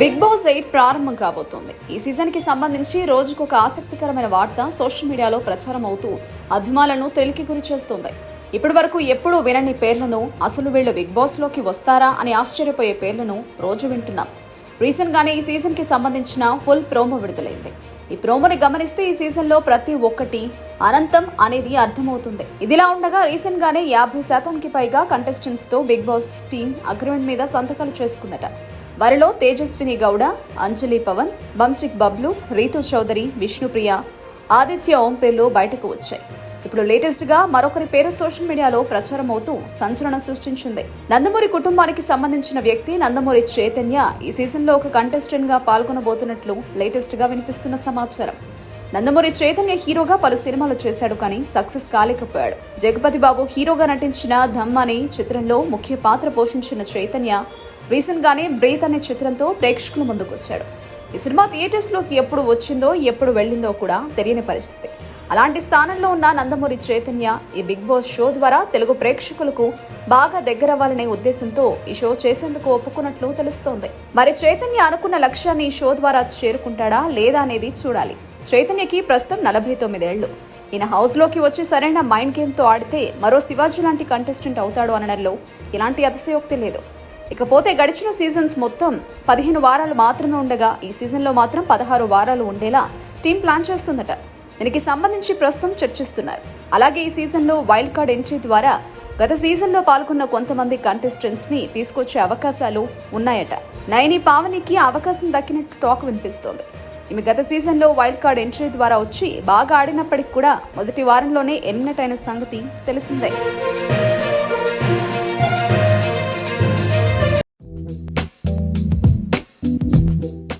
Big boss eight ప్రారంభం కాబోతోంది. ఈ సీజన్కి సంబంధించి రోజుకు ఒక ఆసక్తికరమైన వార్త సోషల్ మీడియాలో ప్రచారం అవుతూ అభిమానులను తెలికి గురి చేస్తోంది. ఇప్పటి వరకు ఎప్పుడూ వినని పేర్లను అసలు వీళ్ళు బిగ్ బాస్లోకి వస్తారా అని ఆశ్చర్యపోయే పేర్లను రోజు వింటున్నాం. రీసెంట్ గానే ఈ సీజన్కి సంబంధించిన ఫుల్ ప్రోమో విడుదలైంది. ఈ ప్రోమోని గమనిస్తే ఈ సీజన్లో ప్రతి ఒక్కటి అనంతం అనేది అర్థమవుతుంది. ఇదిలా ఉండగా రీసెంట్ గానే యాభై శాతానికి పైగా కంటెస్టెంట్స్తో బిగ్ బాస్ టీం అగ్రిమెంట్ మీద సంతకాలు చేసుకుందట. వారిలో తేజస్విని గౌడ అంజలి పవన్ బంచిక్ బబ్లు రీతు చౌదరి విష్ణుప్రియ ఆదిత్య ఓం పేర్లు బయటకు వచ్చాయి. ఇప్పుడు లేటెస్ట్గా మరొకరి పేరు సోషల్ మీడియాలో ప్రచారం అవుతూ సంచలనం సృష్టించింది. నందమూరి కుటుంబానికి సంబంధించిన వ్యక్తి నందమూరి చైతన్య ఈ సీజన్లో ఒక కంటెస్టెంట్గా పాల్గొనబోతున్నట్లు లేటెస్ట్గా వినిపిస్తున్న సమాచారం. నందమూరి చైతన్య హీరోగా పలు సినిమాలు చేశాడు కానీ సక్సెస్ కాలేకపోయాడు. జగపతి బాబు హీరోగా నటించిన ధమ్ అనే చిత్రంలో ముఖ్య పాత్ర పోషించిన చైతన్య రీసెంట్ గానే అనే చిత్రంతో ప్రేక్షకుల ముందుకు వచ్చాడు ఈ సినిమా థియేటర్స్లోకి ఎప్పుడు వచ్చిందో ఎప్పుడు వెళ్ళిందో కూడా తెలియని పరిస్థితి. అలాంటి స్థానంలో ఉన్న నందమూరి చైతన్య ఈ బిగ్ బాస్ షో ద్వారా తెలుగు ప్రేక్షకులకు బాగా దగ్గరవ్వాలనే ఉద్దేశంతో ఈ షో చేసేందుకు ఒప్పుకున్నట్లు తెలుస్తోంది. మరి చైతన్య అనుకున్న లక్ష్యాన్ని ఈ షో ద్వారా చేరుకుంటాడా లేదా అనేది చూడాలి. చైతన్యకి ప్రస్తుతం నలభై తొమ్మిదేళ్ళు ఈయన హౌస్లోకి వచ్చి సరైన మైండ్ గేమ్తో ఆడితే మరో శివాజీ లాంటి కంటెస్టెంట్ అవుతాడు అనడంలో ఎలాంటి అతిశయోక్తి లేదు. ఇకపోతే గడిచిన సీజన్స్ మొత్తం పదిహేను వారాలు మాత్రమే ఉండగా ఈ సీజన్లో మాత్రం పదహారు వారాలు ఉండేలా టీం ప్లాన్ చేస్తుందట. దీనికి సంబంధించి ప్రస్తుతం చర్చిస్తున్నారు. అలాగే ఈ సీజన్లో వైల్డ్ కార్డ్ ఎంట్రీ ద్వారా గత సీజన్లో పాల్గొన్న కొంతమంది కంటెస్టెంట్స్ని తీసుకొచ్చే అవకాశాలు ఉన్నాయట. నయని పావనికి అవకాశం దక్కినట్టు టాక్ వినిపిస్తోంది. ఈమె గత సీజన్లో వైల్డ్ కార్డ్ ఎంట్రీ ద్వారా వచ్చి బాగా ఆడినప్పటికి కూడా మొదటి వారంలోనే ఎలిమినేట్ అయిన సంగతి తెలిసిందే.